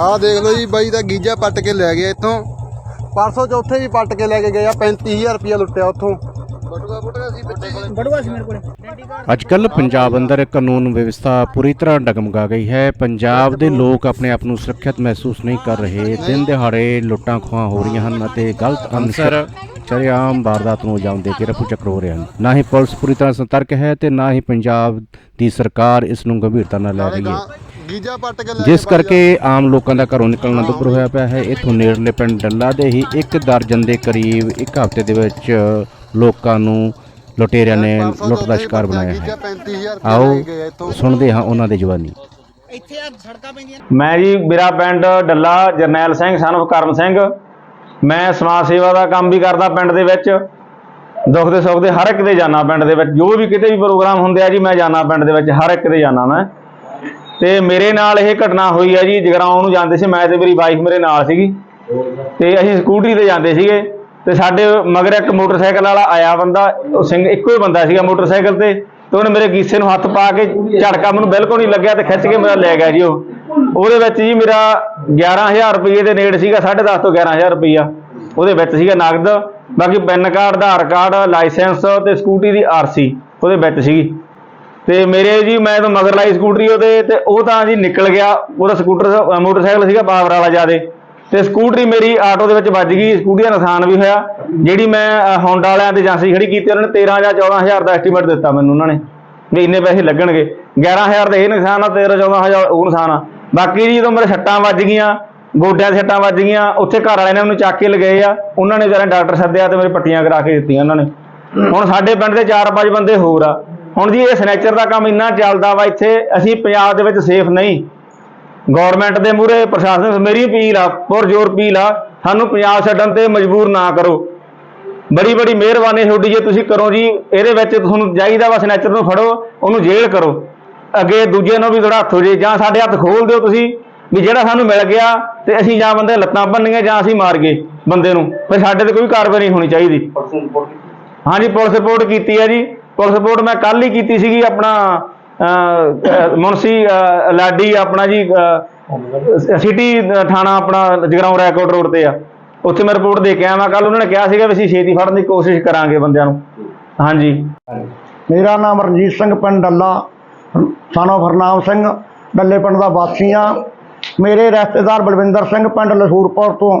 ਆਹ ਦੇਖ ਲਓ ਜੀ ਬਾਈ ਦਾ ਗੀਜਾ ਪੱਟ ਕੇ ਲੈ ਗਿਆ ਇੱਥੋਂ। ਪਰਸੋਂ ਚੌਥੇ ਵੀ ਪੱਟ ਕੇ ਲੈ ਕੇ ਗਏ ਆ 35000 ਰੁਪਇਆ ਲੁੱਟਿਆ ਉੱਥੋਂ। ਬਟੂਆ ਬਟੂਆ ਸੀ ਬੱਚੇ ਕੋਲੇ ਬੜੂਆ ਸੀ ਮੇਰੇ ਕੋਲੇ। ਅੱਜ ਕੱਲ੍ਹ ਪੰਜਾਬ ਅੰਦਰ ਕਾਨੂੰਨ ਵਿਵਸਥਾ ਪੂਰੀ ਤਰ੍ਹਾਂ ਡਗਮਗਾ ਗਈ ਹੈ। ਪੰਜਾਬ ਦੇ ਲੋਕ ਆਪਣੇ ਆਪ ਨੂੰ ਸੁਰੱਖਿਅਤ ਮਹਿਸੂਸ ਨਹੀਂ ਕਰ ਰਹੇ। ਦਿਨ ਦਿਹਾੜੇ ਲੁੱਟਾਂ ਖੋਹਾਂ ਹੋ ਰਹੀਆਂ ਹਨ ਅਤੇ ਗਲਤ ਅਨਸਰ। ਚਰਿਆਮ ਵਾਰਦਾਤ ਨੂੰ ਅੰਜਾਮ ਦੇ ਕੇ ਰਫੂ ਚੱਕਰ ਹੋ ਰਹੇ ਹਨ ਨਾ ਹੀ ਪੁਲਿਸ ਪੂਰੀ ਤਰ੍ਹਾਂ ਸਤਰਕ ਹੈ ਤੇ ਨਾ ਹੀ ਪੰਜਾਬ ਦੀ ਸਰਕਾਰ ਇਸ ਨੂੰ ਗੰਭੀਰਤਾ ਨਾਲ ਲੈ ਰਹੀ ਹੈ। ਗੀਜਾ ਪੱਟ ਕੇ ਲੈ ਜਿਸ ਕਰਕੇ ਆਮ ਲੋਕਾਂ ਦਾ ਘਰੋਂ ਨਿਕਲਣਾ ਦੁੱਭਰ ਹੋਇਆ ਪਿਆ ਹੈ। ਇਥੋਂ ਨੇੜਲੇ ਪਿੰਡ ਡੱਲਾ ਦੇ ਹੀ ਇੱਕ ਦਰਜਨ ਦੇ ਕਰੀਬ ਇੱਕ ਹਫ਼ਤੇ ਦੇ ਵਿੱਚ ਲੋਕਾਂ ਨੂੰ ਲੁਟੇਰਿਆਂ ਨੇ ਲੁੱਟ ਦਾ ਸ਼ਿਕਾਰ ਬਣਾਇਆ ਹੈ। 35000 ਰੁਪਇਆ ਆਓ ਸੁਣਦੇ ਹਾਂ ਉਹਨਾਂ ਦੀ ਜਵਾਨੀ। ਇੱਥੇ ਆ ਸੜਕਾਂ ਪੈਂਦੀਆਂ ਮੈਂ ਜੀ ਮੇਰਾ ਪਿੰਡ ਡੱਲਾ ਜਰਨੈਲ ਸਿੰਘ ਸਨ of ਕਰਮ ਸਿੰਘ। ਮੈਂ ਸਮਾਜ ਸੇਵਾ ਦਾ ਕੰਮ ਵੀ ਕਰਦਾ ਪਿੰਡ ਦੇ ਵਿੱਚ। ਦੁੱਖ ਦੇ ਸੁੱਖ ਦੇ ਹਰ ਇੱਕ ਦੇ ਜਾਣਾ ਪਿੰਡ ਦੇ ਵਿੱਚ। ਜੋ ਵੀ ਕਿਤੇ ਵੀ ਪ੍ਰੋਗਰਾਮ ਹੁੰਦੇ ਆ ਜੀ ਮੈਂ ਜਾਣਾ ਪਿੰਡ ਦੇ ਵਿੱਚ ਹਰ ਇੱਕ ਦੇ ਜਾਣਾ ਮੈਂ। ਤੇ ਮੇਰੇ ਨਾਲ ਇਹ ਘਟਨਾ ਹੋਈ ਹੈ ਜੀ, ਜਗਰਾਉਂ ਨੂੰ ਜਾਂਦੇ ਸੀ, ਮੈਂ ਤੇ ਮੇਰੀ ਵਾਈਫ ਮੇਰੇ ਨਾਲ ਸੀਗੀ। ਤੇ ਅਸੀਂ ਸਕੂਟਰੀ ਤੇ ਜਾਂਦੇ ਸੀਗੇ ਤੇ ਸਾਡੇ ਮਗਰ ਇੱਕ ਮੋਟਰਸਾਈਕਲ ਵਾਲਾ ਆਇਆ ਬੰਦਾ, ਉਹ ਸਿੰਘ ਇੱਕੋ ਹੀ ਬੰਦਾ ਸੀਗਾ ਮੋਟਰਸਾਈਕਲ ਤੇ ਤੇ ਉਹਨੇ ਮੇਰੇ ਕੀਸੇ ਨੂੰ ਹੱਥ ਪਾ ਕੇ ਝਟਕਾ ਮੈਨੂੰ ਬਿਲਕੁਲ ਨਹੀਂ ਲੱਗਿਆ ਤੇ ਖਿੱਚ ਕੇ ਮੇਰਾ ਲੈ ਗਿਆ ਜੀ ਉਹ। ਉਹਦੇ ਵਿੱਚ ਜੀ ਮੇਰਾ 11000 ਰੁਪਏ ਦੇ ਨੇੜ ਸੀਗਾ 10.5 ਤੋਂ 11000 ਰੁਪਈਆ। ਉਹਦੇ ਵਿੱਚ ਸੀਗਾ ਨਗਦ, ਬਾਕੀ PAN card, Aadhaar card, licence ਤੇ ਸਕੂਟੀ ਦੀ ਆਰਸੀ ਉਹਦੇ ਵਿੱਚ ਸੀਗੀ। ਤੇ ਮੇਰੇ ਜੀ, ਮੈਂ ਤਾਂ ਮਗਰ ਲਾਈ ਸਕੂਟਰੀ ਉਹਦੇ ਤੇ, ਉਹ ਤਾਂ ਜੀ ਨਿਕਲ ਗਿਆ। ਉਹਦਾ ਸਕੂਟਰ ਮੋਟਰਸਾਈਕਲ ਸੀਗਾ ਪਾਵਰ ਵਾਲਾ ਜਿਆਦੇ। ਤੇ ਸਕੂਟਰੀ ਮੇਰੀ ਆਟੋ ਦੇ ਵਿੱਚ ਵੱਜ ਗਈ। ਸਕੂਟਰੀ ਦਾ ਨੁਕਸਾਨ ਵੀ ਹੋਇਆ। ਜਿਹੜੀ ਮੈਂ ਹੋਂਡਾ ਵਾਲਿਆਂ ਤੇ ਏਜੰਸੀ ਖੜੀ ਕੀਤੀ, ਉਹਨਾਂ ਨੇ 13 ਜਾਂ 14000 ਦਾ ਐਸਟੀਮੇਟ ਦਿੱਤਾ ਮੈਨੂੰ ਉਹਨਾਂ ਨੇ ਵੀ ਇੰਨੇ ਪੈਸੇ ਲੱਗਣਗੇ। 11000 ਦਾ ਇਹ ਨੁਕਸਾਨ ਆ 13 14000 ਉਹ ਨੁਕਸਾਨ ਆ। ਬਾਕੀ ਜੀ ਜਦੋਂ ਮੇਰੇ ਸੱਟਾਂ ਵੱਜ ਗਈਆਂ, ਗੋਡਿਆਂ 'ਤੇ ਸੱਟਾਂ ਵੱਜ ਗਈਆਂ, ਉੱਥੇ ਘਰ ਵਾਲਿਆਂ ਨੇ ਮੈਨੂੰ ਚੱਕ ਕੇ ਲਗਾਏ ਆ। ਉਹਨਾਂ ਨੇ ਵਿਚਾਰੇ ਡਾਕਟਰ ਸੱਦਿਆ ਤੇ ਮੇਰੇ ਪੱਟੀਆਂ ਕਰਾ ਕੇ ਦਿੱਤੀਆਂ ਉਹਨਾਂ ਨੇ। ਹੁਣ ਸਾਡੇ ਪਿੰਡ ਦੇ 4-5 ਬੰਦੇ ਹੋਰ ਆ। ਹੁਣ ਜੀ ਇਹ ਸਨੈਚਰ ਦਾ ਕੰਮ ਇੰਨਾ ਚੱਲਦਾ ਵਾ ਇੱਥੇ ਅਸੀਂ ਪੰਜਾਬ ਦੇ ਵਿੱਚ ਸੇਫ ਨਹੀਂ। ਗਵਰਨਮੈਂਟ ਦੇ ਮੂਹਰੇ ਪ੍ਰਸ਼ਾਸਨ ਮੇਰੀ ਅਪੀਲ ਆ ਪੁਰਜੋਰ ਅਪੀਲ ਆ ਸਾਨੂੰ ਪੰਜਾਬ ਛੱਡਣ ਤੇ ਮਜਬੂਰ ਨਾ ਕਰੋ। ਬੜੀ ਬੜੀ ਮਿਹਰਬਾਨੀ ਤੁਹਾਡੀ ਜੇ ਤੁਸੀਂ ਕਰੋ ਜੀ ਇਹਦੇ ਵਿੱਚ ਤੁਹਾਨੂੰ ਚਾਹੀਦਾ ਵਾ ਸਨੈਚਰ ਨੂੰ ਫੜੋ ਉਹਨੂੰ ਜੇਲ੍ਹ ਕਰੋ। ਅੱਗੇ ਦੂਜੇ ਨੂੰ ਵੀ ਥੋੜਾ ਹੱਥ ਹੋ ਜੇ ਜਾਂ ਸਾਡੇ ਹੱਥ ਖੋਲ ਦਿਓ ਤੁਸੀਂ ਵੀ ਜਿਹੜਾ ਸਾਨੂੰ ਮਿਲ ਗਿਆ ਤੇ ਅਸੀਂ ਜਾਂ ਬੰਦੇ ਲੱਤਾਂ ਭੰਨੀਆਂ ਜਾਂ ਅਸੀਂ ਮਾਰ ਗਏ ਬੰਦੇ ਨੂੰ। ਫਿਰ ਸਾਡੇ ਤੇ ਕੋਈ ਕਾਰਵਾਈ ਨਹੀਂ ਹੋਣੀ ਚਾਹੀਦੀ। ਹਾਂਜੀ ਪੁਲਿਸ ਰਿਪੋਰਟ ਕੀਤੀ ਹੈ ਜੀ। ਪੁਲਿਸ ਰਿਪੋਰਟ ਮੈਂ ਕੱਲ ਹੀ ਕੀਤੀ ਸੀਗੀ ਆਪਣਾ ਮੁਨਸੀ ਅਹ, ਲਾਡੀ ਆਪਣਾ ਜੀ ਸਿਟੀ ਥਾਣਾ ਆਪਣਾ ਜਗਰਾਉਂ ਰੈਕੋਰਡ ਰੋਡ ਤੇ ਆ। ਉੱਥੇ ਮੈਂ ਰਿਪੋਰਟ ਦੇ ਕੇ ਆਇਆ ਮੈਂ ਕੱਲ ਉਹਨਾਂ ਨੇ ਕਿਹਾ ਸੀਗਾ ਵੀ ਅਸੀਂ ਛੇਤੀ ਫੜਨ ਦੀ ਕੋਸ਼ਿਸ਼ ਕਰਾਂਗੇ ਬੰਦਿਆਂ ਨੂੰ। ਹਾਂਜੀ। ਮੇਰਾ ਨਾਮ ਰਣਜੀਤ ਸਿੰਘ ਪਿੰਡ ਡੱਲਾ ਸਾਨੋ ਫਰਨਾਮ ਸਿੰਘ ਡੱਲੇ ਪਿੰਡ ਦਾ ਵਾਸੀ ਆ ਮੇਰੇ ਰਿਸ਼ਤੇਦਾਰ ਬਲਵਿੰਦਰ ਸਿੰਘ ਪਿੰਡ ਲਸੂਰਪੁਰ ਤੋਂ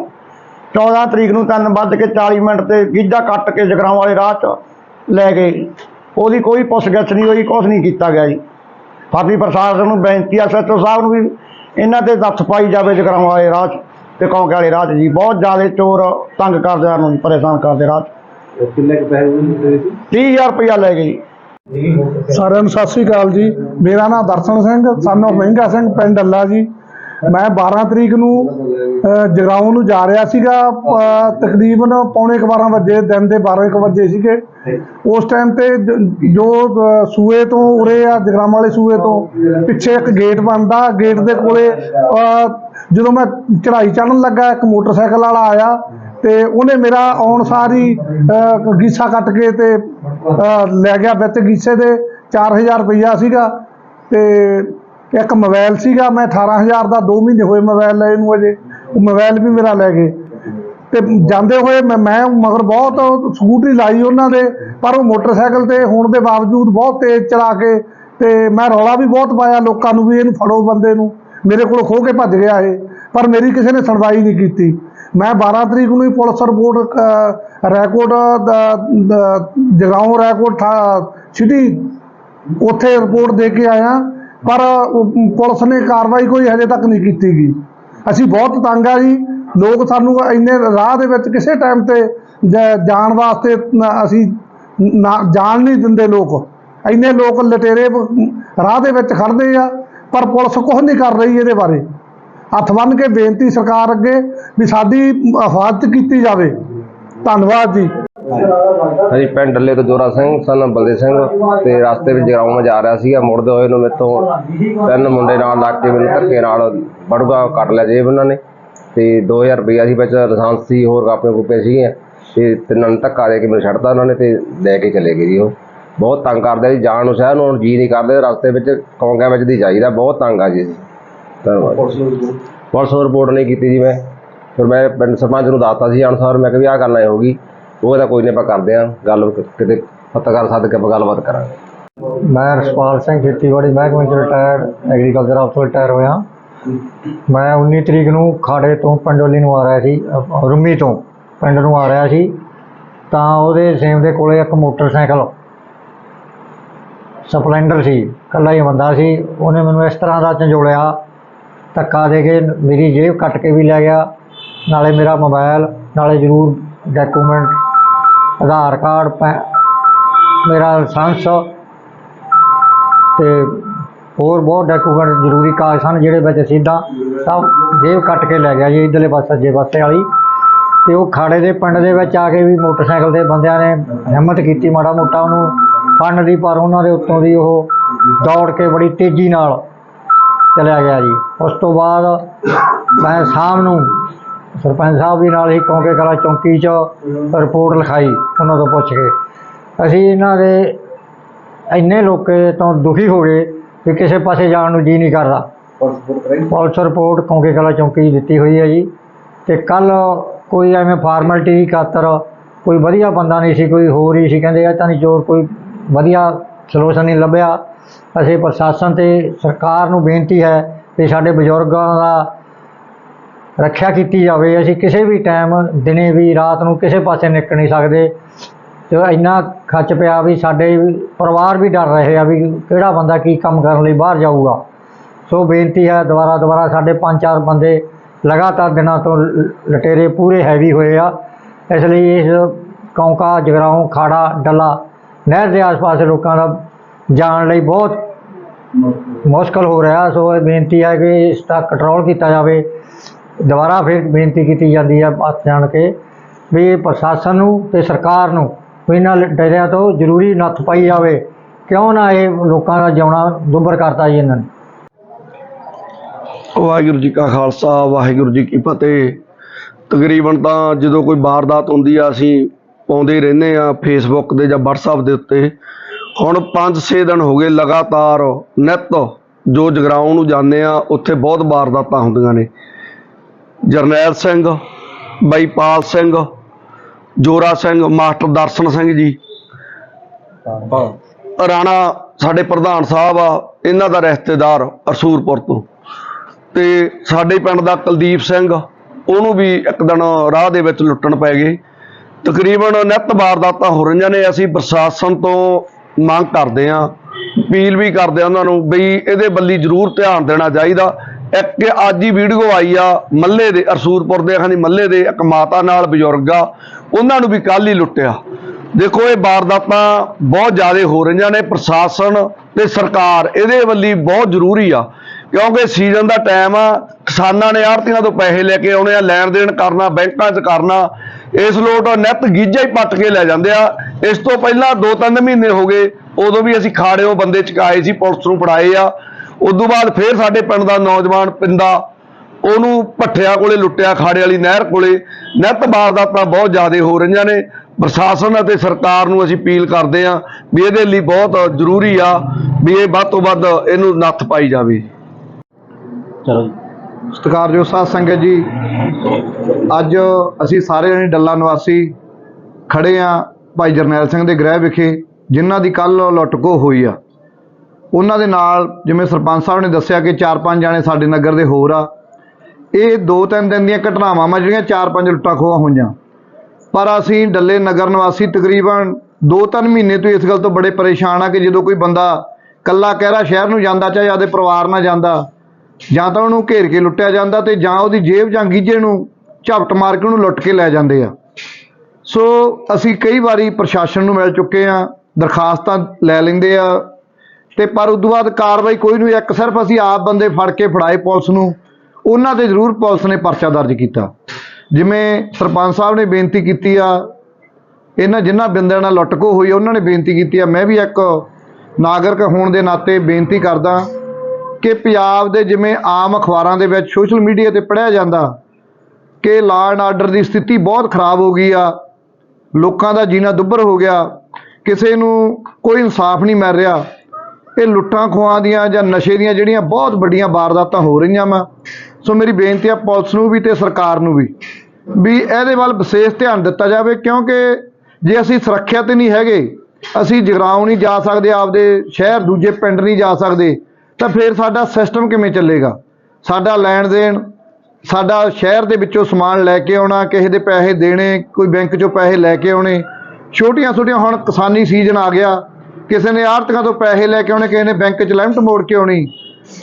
14 ਤਰੀਕ ਨੂੰ ਤਿੰਨ ਵੱਜ ਕੇ 40 ਮਿੰਟ ਤੇ ਗੀਜਾ ਕੱਟ ਕੇ ਜਗਰਾਉਂ ਵਾਲੇ ਰਾਹ 'ਚ ਲੈ ਗਏ। ਉਹਦੀ ਕੋਈ ਪੁੱਛਗਿੱਛ ਨਹੀਂ ਹੋਈ ਕੁਛ ਨਹੀਂ ਕੀਤਾ ਗਿਆ ਜੀ। ਸਾਡੀ ਪ੍ਰਸ਼ਾਸਨ ਨੂੰ ਬੇਨਤੀ ਆ ਸੱਚੋ ਸਾਹਿਬ ਨੂੰ ਵੀ ਇਹਨਾਂ ਤੇ ਦੱਸ ਪਾਈ ਜਾਵੇ ਜਗਰਾਉਂ ਵਾਲੇ ਰਾਹ 'ਚ ਤੇ ਕੌਂਕੇ ਵਾਲੇ ਰਾਹ 'ਚ ਜੀ। ਬਹੁਤ ਜ਼ਿਆਦਾ ਚੋਰ ਤੰਗ ਕਰਦੇ ਹਨ ਨੂੰ ਪਰੇਸ਼ਾਨ ਕਰਦੇ ਰਾਹ 'ਚ ਕਿੰਨੇ ਕੁ ਪੈਸੇ ਦਿੱਤੇ ਸੀ? 30000 ਰੁਪਇਆ ਲੈ ਗਏ ਜੀ। ਸਾਰਿਆਂ ਨੂੰ ਸਤਿ ਸ੍ਰੀ ਅਕਾਲ ਜੀ। ਮੇਰਾ ਨਾਮ ਦਰਸ਼ਨ ਸਿੰਘ ਸਾਨੂੰ ਮਹਿੰਗਾ ਸਿੰਘ ਪਿੰਡ ਅੱਲਾ ਜੀ। ਮੈਂ 12 ਤਰੀਕ ਨੂੰ ਅਹ, ਜਗਰਾਉਂ ਨੂੰ ਜਾ ਰਿਹਾ ਸੀਗਾ ਤਕਰੀਬਨ ਪੌਣੇ 12 ਵਜੇ ਦਿਨ ਦੇ 12 ਕੁ ਵਜੇ ਸੀਗੇ। ਉਸ ਟਾਈਮ ਤੇ ਜੋ ਸੂਏ ਤੋਂ ਉਰੇ ਆ ਜਗਰਾਉਂ ਵਾਲੇ ਸੂਏ ਤੋਂ ਪਿੱਛੇ ਇੱਕ ਗੇਟ ਬਣਦਾ ਗੇਟ ਦੇ ਕੋਲੇ ਜਦੋਂ ਮੈਂ ਚੜਾਈ ਚੜਨ ਲੱਗਾ ਇੱਕ ਮੋਟਰਸਾਈਕਲ ਵਾਲਾ ਆਇਆ ਤੇ ਉਹਨੇ ਮੇਰਾ ਆਉਣ ਸਾਰੀ ਗੀਸਾ ਕੱਟ ਕੇ ਤੇ ਲੈ ਗਿਆ ਵਿੱਚ ਗੀਸੇ ਦੇ 4000 ਰੁਪਈਆ ਸੀਗਾ ਤੇ ਇੱਕ ਮੋਬਾਈਲ ਸੀਗਾ, ਮੈਂ 18000 ਦਾ 2 ਮਹੀਨੇ ਹੋਏ ਮੋਬਾਈਲ ਲਏ ਨੂੰ ਅਜੇ। ਉਹ ਮੋਬਾਈਲ ਵੀ ਮੇਰਾ ਲੈ ਗਏ। ਤੇ ਜਾਂਦੇ ਹੋਏ ਮੈਂ ਮੈਂ ਮਗਰ ਬਹੁਤ ਸਕੂਟਰੀ ਲਾਈ ਉਹਨਾਂ ਦੇ, ਪਰ ਉਹ ਮੋਟਰਸਾਈਕਲ ਤੇ ਹੋਣ ਦੇ ਬਾਵਜੂਦ ਬਹੁਤ ਤੇਜ਼ ਚਲਾ ਕੇ ਤੇ ਮੈਂ ਰੌਲਾ ਵੀ ਬਹੁਤ ਪਾਇਆ ਲੋਕਾਂ ਨੂੰ ਵੀ, ਇਹਨੂੰ ਫੜੋ ਬੰਦੇ ਨੂੰ। ਮੇਰੇ ਕੋਲ ਖੋ ਕੇ ਭੱਜ ਗਿਆ ਇਹ, ਪਰ ਮੇਰੀ ਕਿਸੇ ਨੇ ਸੁਣਵਾਈ ਨਹੀਂ ਕੀਤੀ। ਮੈਂ 12 ਤਰੀਕ ਨੂੰ ਹੀ police report record Jagraon record city, ਉੱਥੇ ਰਿਪੋਰਟ ਦੇ ਕੇ ਆਇਆ। ਪਰ ਪੁਲਿਸ ਨੇ ਕਾਰਵਾਈ ਕੋਈ ਹਜੇ ਤੱਕ ਨਹੀਂ ਕੀਤੀ ਗਈ ਅਸੀਂ ਬਹੁਤ ਤੰਗ ਆ ਜੀ। ਲੋਕ ਸਾਨੂੰ ਇੰਨੇ ਰਾਹ ਦੇ ਵਿੱਚ ਕਿਸੇ ਟਾਈਮ ਤੇ ਜਾਣ ਵਾਸਤੇ ਅਸੀਂ ਨਾ ਜਾਣ ਨਹੀਂ ਦਿੰਦੇ ਲੋਕ। ਇੰਨੇ ਲੋਕ ਲਟੇਰੇ ਰਾਹ ਦੇ ਵਿੱਚ ਖੜਦੇ ਆ, ਪਰ ਪੁਲਿਸ ਕੁਝ ਨਹੀਂ ਕਰ ਰਹੀ ਇਹਦੇ ਬਾਰੇ। ਹੱਥ ਬੰਨ੍ਹ ਕੇ ਬੇਨਤੀ ਸਰਕਾਰ ਅੱਗੇ ਵੀ ਸਾਡੀ ਹਿਫਾਜ਼ਤ ਕੀਤੀ ਜਾਵੇ। ਧੰਨਵਾਦ ਜੀ। ਹਾਂਜੀ ਪਿੰਡ ਡੱਲੇ ਤੋਂ ਜੋਰਾ ਸਿੰਘ ਸਨ ਬਲਦੇ ਸਿੰਘ ਤੇ ਰਸਤੇ ਵਿੱਚ ਜਗਰਾਉਂ ਮੈਂ ਜਾ ਰਿਹਾ ਸੀਗਾ ਮੁੜਦੇ ਹੋਏ ਨੂੰ ਮੇਤੋਂ ਤਿੰਨ ਮੁੰਡੇ ਨਾਲ ਲੱਗ ਕੇ ਮੈਨੂੰ ਧੱਕੇ ਨਾਲ ਬੜੂਗਾ ਕੱਟ ਲਿਆ ਜੇਬ ਉਹਨਾਂ ਨੇ ਤੇ 2000 ਰੁਪਈਆ ਸੀ ਵਿੱਚ ਲਾਇਸੈਂਸ ਸੀ ਹੋਰ ਕਾਪੀਆਂ ਕੂਪੀਆਂ ਸੀਗੀਆਂ ਤੇ ਤਿੰਨਾਂ ਨੂੰ ਧੱਕਾ ਦੇ ਕੇ ਮੈਨੂੰ ਛੱਡਤਾ ਉਹਨਾਂ ਨੇ ਤੇ ਲੈ ਕੇ ਚਲੇ ਗਏ ਜੀ ਉਹ। ਬਹੁਤ ਤੰਗ ਕਰਦੇ ਜੀ ਜਾਣ ਨੂੰ ਸ਼ਹਿਰ ਨੂੰ ਹੁਣ ਜੀ ਨਹੀਂ ਕਰਦੇ ਰਸਤੇ ਵਿੱਚ ਕੌਂਕਿਆਂ ਵਿੱਚ ਦੀ ਜਾਈਦਾ ਬਹੁਤ ਤੰਗ ਆ ਜੀ। ਅਸੀਂ। ਧੰਨਵਾਦ। Police report? ਨਹੀਂ ਕੀਤੀ ਜੀ ਮੈਂ। ਫਿਰ ਮੈਂ ਪਿੰਡ ਸਰਪੰਚ ਨੂੰ ਦੱਸਤਾ ਸੀ ਅਨਸਾਰ ਮੈਂ ਕਿਹਾ ਵੀ ਆਹ ਗੱਲ ਐ ਹੋਗੀ ਉਹ ਕਹਿੰਦਾ ਕੋਈ ਨਹੀਂ ਆਪਾਂ ਕਰਦੇ ਆਂ ਗੱਲ ਕਿਤੇ ਪੱਤਰਕਾਰ ਸੱਦ ਕੇ ਆਪਾਂ ਗੱਲਬਾਤ ਕਰਾਂਗੇ। ਮੈਂ ਰਸਪਾਲ ਸਿੰਘ ਖੇਤੀਬਾੜੀ ਮਹਿਕਮੇ ਚ ਰਿਟਾਇਰਡ ਐਗਰੀਕਲਚਰ ਅਫਸਰ ਰਿਟਾਇਰ ਹੋਇਆ। ਮੈਂ 19 ਤਰੀਕ ਨੂੰ ਖਾੜੇ ਤੋਂ ਪੰਡੋਲੀ ਨੂੰ ਆ ਰਿਹਾ ਸੀ ਅ, ਰੁੰਮੀ ਤੋਂ ਪਿੰਡ ਨੂੰ ਆ ਰਿਹਾ ਸੀ। ਤਾਂ ਉਹਦੇ ਸੇਮ ਦੇ ਕੋਲੇ ਇੱਕ ਮੋਟਰਸਾਈਕਲ ਸਪਲੈਂਡਰ ਸੀ ਇਕੱਲਾ ਹੀ ਬੰਦਾ ਸੀ। ਉਹਨੇ ਮੈਨੂੰ ਇਸ ਤਰ੍ਹਾਂ ਦਾ ਝੰਜੋੜਿਆ ਧੱਕਾ ਦੇ ਕੇ ਮੇਰੀ ਜੇਬ ਕੱਟ ਕੇ ਵੀ ਲੈ ਗਿਆ। ਨਾਲੇ ਮੇਰਾ ਮੋਬਾਈਲ ਨਾਲੇ ਜ਼ਰੂਰ ਡਾਕੂਮੈਂਟ ਆਧਾਰ ਕਾਰਡ ਪੈ- ਮੇਰਾ ਲਾਇਸੈਂਸ ਤੇ ਹੋਰ ਬਹੁਤ ਡਾਕੂਮੈਂਟ ਜ਼ਰੂਰੀ ਕਾਗਜ਼ ਸਨ ਜਿਹੜੇ ਵਿੱਚ ਸਿੱਧਾ ਸਭ ਜੇਬ ਕੱਟ ਕੇ ਲੈ ਗਿਆ ਜੀ ਇਧਰਲੇ ਪਾਸੇ ਸੱਜੇ ਪਾਸੇ ਵਾਲੀ। ਤੇ ਉਹ ਖਾੜੇ ਦੇ ਪਿੰਡ ਦੇ ਵਿੱਚ ਆ ਕੇ ਵੀ ਮੋਟਰਸਾਈਕਲ ਦੇ ਬੰਦਿਆਂ ਨੇ ਹਿੰਮਤ ਕੀਤੀ ਮਾੜਾ ਮੋਟਾ ਉਹਨੂੰ ਫੜਨ ਦੀ, ਪਰ ਉਹਨਾਂ ਦੇ ਉੱਤੋਂ ਦੀ ਉਹ ਦੌੜ ਕੇ ਬੜੀ ਤੇਜ਼ੀ ਨਾਲ ਚਲਿਆ ਗਿਆ ਜੀ। ਉਸ ਤੋਂ ਬਾਅਦ ਮੈਂ ਸ਼ਾਮ ਨੂੰ ਸਰਪੰਚ ਸਾਹਿਬ ਵੀ ਨਾਲ ਹੀ ਕੌਂਕੇ ਕਲਾ ਚੌਂਕੀ 'ਚ ਰਿਪੋਰਟ ਲਿਖਾਈ ਉਹਨਾਂ ਤੋਂ ਪੁੱਛ ਕੇ। ਅਸੀਂ ਇਹਨਾਂ ਦੇ ਇੰਨੇ ਲੋਕੇ ਤੋਂ ਦੁਖੀ ਹੋ ਗਏ ਕਿ ਕਿਸੇ ਪਾਸੇ ਜਾਣ ਨੂੰ ਜੀ ਨਹੀਂ ਕਰਦਾ। ਪੁਲਿਸ ਰਿਪੋਰਟ ਕੌਂਕੇ ਕਲਾ ਚੌਂਕੀ ਦਿੱਤੀ ਹੋਈ ਹੈ ਜੀ। ਤੇ ਕੱਲ ਕੋਈ ਐਵੇਂ ਫਾਰਮੈਲਿਟੀ ਖਾਤਰ ਕੋਈ ਵਧੀਆ ਬੰਦਾ ਨਹੀਂ ਸੀ ਕੋਈ ਹੋਰ ਹੀ ਸੀ। ਕਹਿੰਦੇ ਇਹ ਤਾਂ ਨਹੀਂ ਚੋਰ ਕੋਈ ਵਧੀਆ ਸੋਲੂਸ਼ਨ ਨਹੀਂ ਲੱਭਿਆ। ਅਸੀਂ ਪ੍ਰਸ਼ਾਸਨ ਤੇ ਸਰਕਾਰ ਨੂੰ ਬੇਨਤੀ ਹੈ ਕਿ ਸਾਡੇ ਬਜ਼ੁਰਗਾਂ ਦਾ ਰੱਖਿਆ ਕੀਤੀ ਜਾਵੇ। ਅਸੀਂ ਕਿਸੇ ਵੀ ਟਾਈਮ ਦਿਨੇ ਵੀ, ਰਾਤ ਨੂੰ ਕਿਸੇ ਪਾਸੇ ਨਿਕਲ ਨਹੀਂ ਸਕਦੇ। ਤੇ ਇੰਨਾ ਖੱਚ ਪਿਆ ਵੀ ਸਾਡੇ ਪਰਿਵਾਰ ਵੀ ਡਰ ਰਹੇ ਆ ਵੀ ਕਿਹੜਾ ਬੰਦਾ ਕੀ ਕੰਮ ਕਰਨ ਲਈ ਬਾਹਰ ਜਾਊਗਾ। ਸੋ ਬੇਨਤੀ ਹੈ ਦੁਬਾਰਾ ਦੁਬਾਰਾ ਸਾਡੇ ਪੰਜ ਚਾਰ ਬੰਦੇ ਲਗਾਤਾਰ ਦਿਨਾਂ ਤੋਂ ਲ- ਲਟੇਰੇ ਪੂਰੇ ਹੈਵੀ ਹੋਏ ਆ। ਇਸ ਲਈ ਇਸ ਕੌਂਕਾ, ਜਗਰਾਉਂ, ਖਾੜਾ, ਡੱਲਾ, ਨਹਿਰ ਦੇ ਆਸ-ਪਾਸ ਲੋਕਾਂ ਦਾ ਜਾਣ ਲਈ ਬਹੁਤ ਮੁਸ਼ਕਲ ਹੋ ਰਿਹਾ। ਸੋ ਇਹ ਬੇਨਤੀ ਹੈ ਕਿ ਇਸ ਦਾ ਕੰਟਰੋਲ ਕੀਤਾ ਜਾਵੇ। ਦੁਬਾਰਾ ਫਿਰ ਬੇਨਤੀ ਕੀਤੀ ਜਾਂਦੀ ਹੈ ਹੱਥ ਜਾਣ ਕੇ ਵੀ ਪ੍ਰਸ਼ਾਸਨ ਨੂੰ ਤੇ ਸਰਕਾਰ ਨੂੰ ਵੀ ਇਹਨਾਂ ਡਰਿਆਂ ਤੋਂ ਜ਼ਰੂਰੀ ਨੱਥ ਪਾਈ ਜਾਵੇ। ਕਿਉਂ ਨਾ ਇਹ ਲੋਕਾਂ ਦਾ ਜਿਉਣਾ ਦੁੱਭਰ ਕਰਤਾ ਜੀ ਇਹਨਾਂ ਨੇ। ਵਾਹਿਗੁਰੂ ਜੀ ਕਾ ਖਾਲਸਾ, ਵਾਹਿਗੁਰੂ ਜੀ ਕੀ ਫਤਿਹ। ਤਕਰੀਬਨ ਤਾਂ ਜਦੋਂ ਕੋਈ ਵਾਰਦਾਤ ਹੁੰਦੀ ਆ, ਅਸੀਂ ਪਾਉਂਦੇ ਹੀ ਰਹਿੰਦੇ ਆ ਫੇਸਬੁੱਕ ਦੇ ਜਾਂ WhatsApp ਦੇ ਉੱਤੇ। ਹੁਣ 5-6 ਦਿਨ ਹੋ ਗਏ ਲਗਾਤਾਰ ਨਿੱਤ ਜੋ ਜਗਰਾਉਂ ਨੂੰ ਜਾਂਦੇ ਆ, ਉੱਥੇ ਬਹੁਤ ਵਾਰਦਾਤਾਂ ਹੁੰਦੀਆਂ ਨੇ। ਜਰਨੈਲ ਸਿੰਘ, ਬਾਈਪਾਲ ਸਿੰਘ, ਜੋਰਾ ਸਿੰਘ, ਮਾਸਟਰ ਦਰਸ਼ਨ ਸਿੰਘ ਜੀ। ਰਾਣਾ ਸਾਡੇ ਪ੍ਰਧਾਨ ਸਾਹਿਬ ਆ, ਇਹਨਾਂ ਦਾ ਰਿਸ਼ਤੇਦਾਰ ਅਰਸੂਰਪੁਰ ਤੋਂ। ਤੇ ਸਾਡੇ ਪਿੰਡ ਦਾ ਕੁਲਦੀਪ ਸਿੰਘ, ਉਹਨੂੰ ਵੀ ਇੱਕ ਦਿਨ ਰਾਹ ਦੇ ਵਿੱਚ ਲੁੱਟਣ ਪੈ ਗਏ। ਤਕਰੀਬਨ ਨਿੱਤ ਵਾਰਦਾਤਾਂ ਹੋ ਰਹੀਆਂ ਨੇ, ਅਸੀਂ ਪ੍ਰਸ਼ਾਸਨ ਤੋਂ ਮੰਗ ਕਰਦੇ ਆਂ ਅਪੀਲ ਵੀ ਕਰਦੇ ਆ ਉਹਨਾਂ ਨੂੰ ਬਈ ਇਹਦੇ ਬੱਲੀ ਜ਼ਰੂਰ ਧਿਆਨ ਦੇਣਾ ਚਾਹੀਦਾ। ਇੱਕ ਅੱਜ ਹੀ ਵੀਡੀਓ ਆਈ ਆ ਮੱਲੇ ਦੇ ਅਰਸੂਰਪੁਰ ਦੇ ਖਾਨੀ ਮੱਲੇ ਦੇ ਇੱਕ ਮਾਤਾ ਨਾਲ ਬਜ਼ੁਰਗ ਆ, ਉਹਨਾਂ ਨੂੰ ਵੀ ਕੱਲ ਹੀ ਲੁੱਟਿਆ। ਦੇਖੋ ਇਹ ਵਾਰਦਾਤਾਂ ਬਹੁਤ ਜ਼ਿਆਦਾ ਹੋ ਰਹੀਆਂ ਨੇ, ਪ੍ਰਸ਼ਾਸਨ ਤੇ ਸਰਕਾਰ, ਇਹਦੇ ਵੱਲੀ ਬਹੁਤ ਜ਼ਰੂਰੀ ਆ, ਕਿਉਂਕਿ ਸੀਜ਼ਨ ਦਾ ਟਾਈਮ ਆ, ਕਿਸਾਨਾਂ ਨੇ ਆੜਤੀਆਂ ਤੋਂ ਪੈਸੇ ਲੈ ਕੇ ਆਉਣੇ ਆ ਲੈਣ ਦੇਣ ਕਰਨਾ, ਬੈਂਕਾਂ 'ਚ ਕਰਨਾ, ਇਸ ਲੋਟ ਨਿੱਤ ਗੀਜਾ ਹੀ ਪੱਟ ਕੇ ਲੈ ਜਾਂਦੇ ਆ। ਇਸ ਤੋਂ ਪਹਿਲਾਂ 2-3 ਮਹੀਨੇ ਹੋ ਗਏ, ਉਦੋਂ ਵੀ ਅਸੀਂ ਖਾੜਿਓ ਬੰਦੇ ਚੁਕਾਏ ਸੀ, ਪੁਲਿਸ ਨੂੰ ਫੜਾਏ ਆ। ਉਦੋਂ ਬਾਅਦ ਫੇਰ ਸਾਡੇ ਪਿੰਡ ਦਾ ਨੌਜਵਾਨ ਪਿੰਦਾ ਉਹਨੂੰ ਭੱਠਿਆਂ ਕੋਲੇ ਲੁੱਟਿਆ ਖਾੜੇ ਵਾਲੀ ਨਹਿਰ ਕੋਲੇ। ਨਿੱਤ ਵਾਰਦਾਤਾਂ ਬਹੁਤ ਜ਼ਿਆਦਾ ਹੋ ਰਹੀਆਂ ਨੇ। ਪ੍ਰਸ਼ਾਸਨ ਅਤੇ ਸਰਕਾਰ ਨੂੰ ਅਸੀਂ ਅਪੀਲ ਕਰਦੇ ਹਾਂ ਵੀ ਇਹਦੇ ਲਈ ਬਹੁਤ ਜ਼ਰੂਰੀ ਆ ਵੀ ਇਹ ਵੱਧ ਤੋਂ ਵੱਧ ਇਹਨੂੰ ਨੱਥ ਪਾਈ ਜਾਵੇ। ਸਤਿਕਾਰਯੋਗ ਸਾਧ ਸੰਗਤ ਜੀ ਅੱਜ ਅਸੀਂ ਸਾਰੇ ਜਣੇ ਡੱਲਾ ਨਿਵਾਸੀ ਖੜੇ ਆ ਭਾਈ ਜਰਨੈਲ ਸਿੰਘ ਦੇ ਗ੍ਰਹਿ ਵਿਖੇ ਜਿਨ੍ਹਾਂ ਦੀ ਕੱਲ ਲੁੱਟਕੋ ਹੋਈ ਆ। ਉਹਨਾਂ ਦੇ ਨਾਲ ਜਿਵੇਂ ਸਰਪੰਚ ਸਾਹਿਬ ਨੇ ਦੱਸਿਆ ਕਿ ਚਾਰ ਪੰਜ ਜਾਣੇ ਸਾਡੇ ਨਗਰ ਦੇ ਹੋਰ ਆ, ਇਹ ਦੋ ਤਿੰਨ ਦਿਨ ਦੀਆਂ ਘਟਨਾਵਾਂ ਵਾ ਜਿਹੜੀਆਂ ਚਾਰ ਪੰਜ ਲੁੱਟਾਂ ਖੋਹਾਂ ਹੋਈਆਂ। ਪਰ ਅਸੀਂ ਡੱਲੇ ਨਗਰ ਨਿਵਾਸੀ ਤਕਰੀਬਨ 2-3 ਮਹੀਨੇ ਤੋਂ ਇਸ ਗੱਲ ਤੋਂ ਬੜੇ ਪਰੇਸ਼ਾਨ ਆ ਕਿ ਜਦੋਂ ਕੋਈ ਬੰਦਾ ਕੱਲਾ ਕਹਿਰਾ ਸ਼ਹਿਰ ਨੂੰ ਜਾਂਦਾ ਚਾਹੇ ਆਪਦੇ ਪਰਿਵਾਰ ਨਾਲ ਜਾਂਦਾ, ਜਾਂ ਤਾਂ ਉਹਨੂੰ ਘੇਰ ਕੇ ਲੁੱਟਿਆ ਜਾਂਦਾ ਤੇ ਜਾਂ ਉਹਦੀ ਜੇਬ ਜਾਂ ਗੀਜੇ ਨੂੰ ਝਪਟ ਮਾਰ ਕੇ ਉਹਨੂੰ ਲੁੱਟ ਕੇ ਲੈ ਜਾਂਦੇ ਆ। ਸੋ ਅਸੀਂ ਕਈ ਵਾਰੀ ਪ੍ਰਸ਼ਾਸਨ ਨੂੰ ਮਿਲ ਚੁੱਕੇ ਆ, ਦਰਖਾਸਤਾਂ ਲੈ ਲੈਂਦੇ ਆ ਤੇ ਪਰ ਉਦੋਂ ਬਾਅਦ ਕਾਰਵਾਈ ਕੋਈ ਨਹੀਂ ਇੱਕ ਸਿਰਫ ਅਸੀਂ ਆਪ ਬੰਦੇ ਫੜ ਕੇ ਫੜਾਏ ਪੁਲਿਸ ਨੂੰ। ਉਹਨਾਂ ਤੇ ਜ਼ਰੂਰ ਪੁਲਿਸ ਨੇ ਪਰਚਾ ਦਰਜ ਕੀਤਾ। ਜਿਵੇਂ ਸਰਪੰਚ ਸਾਹਿਬ ਨੇ ਬੇਨਤੀ ਕੀਤੀ ਆ, ਇਹਨਾਂ ਜਿਨ੍ਹਾਂ ਬੰਦਿਆਂ ਨਾਲ ਲੁੱਟਕੋ ਹੋਈ ਉਹਨਾਂ ਨੇ ਬੇਨਤੀ ਕੀਤੀ ਆ। ਮੈਂ ਵੀ ਇੱਕ ਨਾਗਰਿਕ ਹੋਣ ਦੇ ਨਾਤੇ ਬੇਨਤੀ ਕਰਦਾ ਕਿ ਪੰਜਾਬ ਦੇ ਜਿਵੇਂ ਆਮ ਅਖਬਾਰਾਂ ਦੇ ਵਿੱਚ, ਸੋਸ਼ਲ ਮੀਡੀਆ ਤੇ ਪੜਿਆ ਜਾਂਦਾ ਕਿ ਲਾਅ ਐਂਡ ਆਰਡਰ ਦੀ ਸਥਿਤੀ ਬਹੁਤ ਖਰਾਬ ਹੋ ਗਈ ਆ। ਲੋਕਾਂ ਦਾ ਜੀਣਾ ਦੁੱਭਰ ਹੋ ਗਿਆ। ਕਿਸੇ ਨੂੰ ਕੋਈ ਇਨਸਾਫ ਨਹੀਂ ਮਿਲ ਰਿਹਾ। ਇਹ ਲੁੱਟਾਂ ਖੋਹਾਂ ਦੀਆਂ ਜਾਂ ਨਸ਼ੇ ਦੀਆਂ ਜਿਹੜੀਆਂ ਬਹੁਤ ਵੱਡੀਆਂ ਵਾਰਦਾਤਾਂ ਹੋ ਰਹੀਆਂ ਵਾ। ਸੋ ਮੇਰੀ ਬੇਨਤੀ ਆ ਪੁਲਿਸ ਨੂੰ ਵੀ ਤੇ ਸਰਕਾਰ ਨੂੰ ਵੀ ਵੀ ਇਹਦੇ ਵੱਲ ਵਿਸ਼ੇਸ਼ ਧਿਆਨ ਦਿੱਤਾ ਜਾਵੇ, ਕਿਉਂਕਿ ਜੇ ਅਸੀਂ ਸੁਰੱਖਿਅਤ ਨਹੀਂ ਹੈਗੇ, ਅਸੀਂ ਜਗਰਾਉਂ ਨਹੀਂ ਜਾ ਸਕਦੇ, ਆਪਦੇ ਸ਼ਹਿਰ ਦੂਜੇ ਪਿੰਡ ਨਹੀਂ ਜਾ ਸਕਦੇ, ਤਾਂ ਫਿਰ ਸਾਡਾ ਸਿਸਟਮ ਕਿਵੇਂ ਚੱਲੇਗਾ? ਸਾਡਾ ਲੈਣ ਦੇਣ, ਸਾਡਾ ਸ਼ਹਿਰ ਦੇ ਵਿੱਚੋਂ ਸਮਾਨ ਲੈ ਕੇ ਆਉਣਾ, ਕਿਸੇ ਦੇ ਪੈਸੇ ਦੇਣੇ, ਕੋਈ ਬੈਂਕ 'ਚੋਂ ਪੈਸੇ ਲੈ ਕੇ ਆਉਣੇ ਛੋਟੀਆਂ ਛੋਟੀਆਂ ਹੁਣ ਕਿਸਾਨੀ ਸੀਜ਼ਨ ਆ ਗਿਆ ਕਿਸੇ ਨੇ ਆੜਤੀਆਂ ਤੋਂ ਪੈਸੇ ਲੈ ਕੇ ਆਉਣੇ, ਕਿਸੇ ਨੇ ਬੈਂਕ 'ਚ ਲਿਮਟ ਮੋੜ ਕੇ ਆਉਣੀ।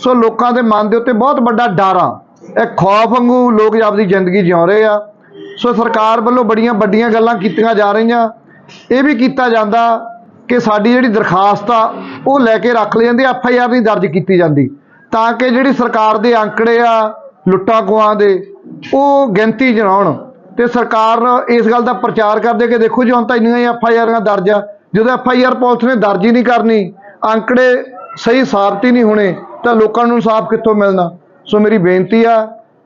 ਸੋ ਲੋਕਾਂ ਦੇ ਮਨ ਦੇ ਉੱਤੇ ਬਹੁਤ ਵੱਡਾ ਡਰ ਆ। ਇਹ ਖੌਫ ਵਾਂਗੂ ਲੋਕ ਆਪਦੀ ਜ਼ਿੰਦਗੀ ਜਿਉ ਰਹੇ ਆ। ਸੋ ਸਰਕਾਰ ਵੱਲੋਂ ਬੜੀਆਂ ਵੱਡੀਆਂ ਗੱਲਾਂ ਕੀਤੀਆਂ ਜਾ ਰਹੀਆਂ। ਇਹ ਵੀ ਕੀਤਾ ਜਾਂਦਾ ਕਿ ਸਾਡੀ ਜਿਹੜੀ ਦਰਖਾਸਤ ਆ, ਉਹ ਲੈ ਕੇ ਰੱਖ ਲਈ ਜਾਂਦੀ, ਐਫ ਆਈ ਆਰ ਨਹੀਂ ਦਰਜ ਕੀਤੀ ਜਾਂਦੀ। ਤਾਂ ਕਿ ਜਿਹੜੀ ਸਰਕਾਰ ਦੇ ਅੰਕੜੇ ਆ, ਲੁੱਟਾਂ ਖੋਹਾਂ ਦੇ, ਉਹ ਗਿਣਤੀ ਜਣਾਉਣ ਤੇ ਸਰਕਾਰ ਇਸ ਗੱਲ ਦਾ ਪ੍ਰਚਾਰ ਕਰਦੇ ਕਿ ਦੇਖੋ ਜੀ, ਹੁਣ ਤਾਂ ਇੰਨੀਆਂ ਹੀ ਐਫ ਆਈ ਆਰਾਂ ਦਰਜ ਆ। ਜਦੋਂ ਐਫ ਆਈ ਆਰ ਪੁਲਿਸ ਨੇ ਦਰਜ ਹੀ ਨਹੀਂ ਕਰਨੀ, ਅੰਕੜੇ ਸਹੀ ਸਾਬਤ ਹੀ ਨਹੀਂ ਹੋਣੇ, ਤਾਂ ਲੋਕਾਂ ਨੂੰ ਇਨਸਾਫ ਕਿੱਥੋਂ ਮਿਲਣਾ? ਸੋ ਮੇਰੀ ਬੇਨਤੀ ਆ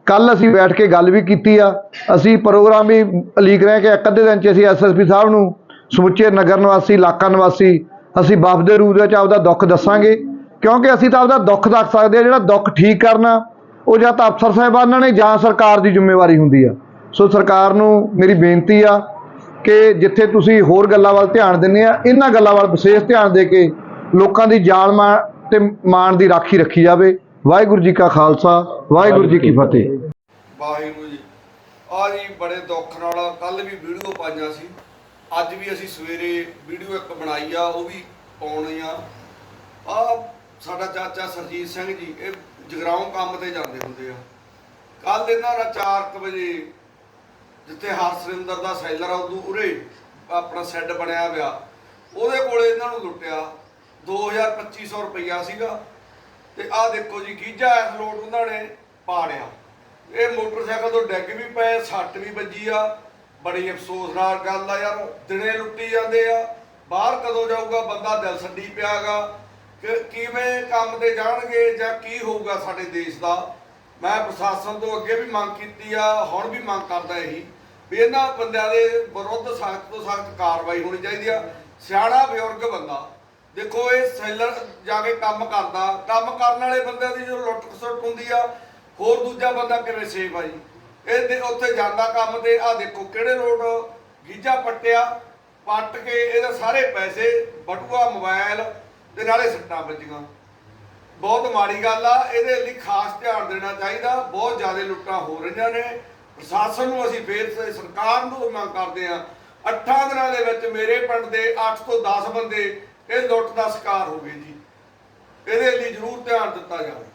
ਕੱਲ ਅਸੀਂ ਬੈਠ ਕੇ ਗੱਲ ਵੀ ਕੀਤੀ ਆ, ਅਸੀਂ ਪ੍ਰੋਗਰਾਮ ਵੀ ਉਲੀਕ ਰਹੇ ਕਿ ਇੱਕ ਅੱਧੇ ਦਿਨ ਚ ਅਸੀਂ ਐਸਐਸਪੀ ਸਾਹਿਬ ਨੂੰ ਸਮੁੱਚੇ ਨਗਰ ਨਿਵਾਸੀ, ਇਲਾਕਾ ਨਿਵਾਸੀ, ਅਸੀਂ ਵਫਦ ਦੇ ਰੂਪ ਵਿੱਚ ਆਪਦਾ ਦੁੱਖ ਦੱਸਾਂਗੇ, ਕਿਉਂਕਿ ਅਸੀਂ ਤਾਂ ਆਪਦਾ ਦੁੱਖ ਦੱਸ ਸਕਦੇ ਆ ਜਿਹੜਾ ਦੁੱਖ ਠੀਕ ਕਰਨਾ, ਉਹ ਜਾਂ ਤਾਂ ਅਫਸਰ ਸਾਹਿਬਾਨਾਂ ਨੇ ਜਾਂ ਸਰਕਾਰ ਦੀ ਜ਼ਿੰਮੇਵਾਰੀ ਹੁੰਦੀ ਆ। ਸੋ ਸਰਕਾਰ ਨੂੰ ਮੇਰੀ ਬੇਨਤੀ ਆ ਕਿ ਜਿੱਥੇ ਤੁਸੀਂ ਹੋਰ ਗੱਲਾਂ ਵੱਲ ਧਿਆਨ ਦਿੰਦੇ ਆ ਇਹਨਾਂ ਗੱਲਾਂ ਵੱਲ ਵਿਸ਼ੇਸ਼ ਧਿਆਨ ਦੇ ਕੇ ਲੋਕਾਂ ਦੀ ਜਾਨ ਮਾਣ ਤੇ ਮਾਣ ਦੀ ਰਾਖੀ ਰੱਖੀ ਜਾਵੇ। ਵਾਹਿਗੁਰੂ ਜੀ ਕਾ ਖਾਲਸਾ ਵਾਹਿਗੁਰੂ ਜੀ ਕੀ ਫਤਿਹ। ਵਾਹਿਗੁਰੂ ਜੀ। ਆ ਜੀ ਬੜੇ ਦੁੱਖ ਨਾਲ ਕੱਲ ਵੀ ਵੀਡੀਓ ਪਾਈਆਂ ਸੀ। ਅੱਜ ਵੀ ਅਸੀਂ ਸਵੇਰੇ ਵੀਡੀਓ ਇੱਕ ਬਣਾਈ ਆ ਉਹ ਵੀ ਪਾਉਣੀ ਆ। ਆ ਸਾਡਾ ਚਾਚਾ ਸਰਜੀਤ ਸਿੰਘ ਜੀ ਇਹ ਜਗਰਾਉਂ ਕੰਮ ਤੇ ਜਾਂਦੇ ਹੁੰਦੇ ਆ। ਕੱਲ ਇਹਨਾਂ ਦਾ 4:00 ਵਜੇ ਜਿੱਥੇ ਹਰਸਰਿੰਦਰ ਦਾ ਸੈਲਰ ਆ, ਉਦੋਂ ਉਰੇ ਆਪਣਾ ਸੈੱਡ ਬਣਿਆ ਹੋਇਆ। ਉਹਦੇ ਕੋਲੇ ਇਹਨਾਂ ਨੂੰ ਲੁੱਟਿਆ। 2250 ਰੁਪਈਆ ਸੀਗਾ। ਤੇ ਆਹ ਦੇਖੋ ਜੀ ਗੀਜਾ ਇਸ ਲੋਡ ਉਹਨਾਂ ਨੇ, ਪਾੜਿਆ। ਇਹ ਮੋਟਰਸਾਈਕਲ ਤੋਂ ਡਿੱਗ ਵੀ ਪਏ, ਸੱਟ ਵੀ ਵੱਜੀ ਆ। ਬੜੀ ਅਫਸੋਸ ਨਾਲ ਗੱਲ ਆ ਯਾਰ ਦਿਨੇ ਲੁੱਟੀ ਜਾਂਦੇ ਆ। ਬਾਹਰ ਕਦੋਂ ਜਾਊਗਾ, ਬੰਦਾ ਦਿਲ ਛੱਡੀ ਪਿਆਗਾ। ਕਿ ਕਿਵੇਂ ਕੰਮ ਤੇ ਜਾਣਗੇ ਜਾਂ ਕੀ ਹੋਊਗਾ ਸਾਡੇ ਦੇਸ਼ ਦਾ। ਮੈਂ ਪ੍ਰਸ਼ਾਸਨ ਤੋਂ ਅੱਗੇ ਵੀ ਮੰਗ ਕੀਤੀ ਆ, ਹੁਣ ਵੀ ਮੰਗ ਕਰਦਾ ਇਹੀ। ਵੀ ਇਹਨਾਂ ਬੰਦਿਆਂ ਦੇ ਵਿਰੁੱਧ ਸਖਤ ਤੋਂ ਸਖਤ ਕਾਰਵਾਈ ਹੋਣੀ ਚਾਹੀਦੀ ਆ। ਸਿਆਣਾ ਬਜ਼ੁਰਗ ਬੰਦਾ, ਦੇਖੋ ਇਹ ਸੈਲਰ ਜਾ ਕੇ ਕੰਮ ਕਰਦਾ, ਕੰਮ ਕਰਨ ਵਾਲੇ ਬੰਦਿਆਂ ਦੀ ਜੋ ਲੁੱਟ ਖਸੁੱਟ ਹੁੰਦੀ ਆ, ਹੋਰ ਦੂਜਾ ਬੰਦਾ ਕਿਵੇਂ ਸੇਫ ਆ ਜੀ? ਇਹ ਉੱਥੇ ਜਾਂਦਾ ਕੰਮ ਤੇ ਆ ਦੇਖੋ ਕਿਹੜੇ ਰੋਡ ਗੀਜਾ ਪੱਟਿਆ, ਪੱਟ ਕੇ ਇਹਦੇ ਸਾਰੇ ਪੈਸੇ, ਬਟੂਆ ਮੋਬਾਈਲ ਤੇ ਨਾਲੇ ਸੱਟਾਂ ਵੱਜੀਆਂ। ਬਹੁਤ ਮਾੜੀ ਗੱਲ ਆ, ਇਹਦੇ ਲਈ ਖਾਸ ਧਿਆਨ ਦੇਣਾ ਚਾਹੀਦਾ, ਬਹੁਤ ਜ਼ਿਆਦਾ ਲੁੱਟਾਂ ਹੋ ਰਹੀਆਂ ਨੇ। ਪ੍ਰਸ਼ਾਸਨ ਨੂੰ ਅਸੀਂ ਫੇਰ ਸਰਕਾਰ ਨੂੰ ਮੰਗ ਕਰਦੇ ਆ ਅੱਠਾਂ ਦਿਨਾਂ ਦੇ ਵਿੱਚ ਮੇਰੇ ਪਿੰਡ ਦੇ 8 ਤੋਂ 10 ਬੰਦੇ ਇਹ ਲੁੱਟ ਦਾ ਸ਼ਿਕਾਰ ਹੋ ਗਏ ਜੀ। ਇਹਦੇ ਲਈ ਜ਼ਰੂਰ ਧਿਆਨ ਦਿੱਤਾ ਜਾਵੇ।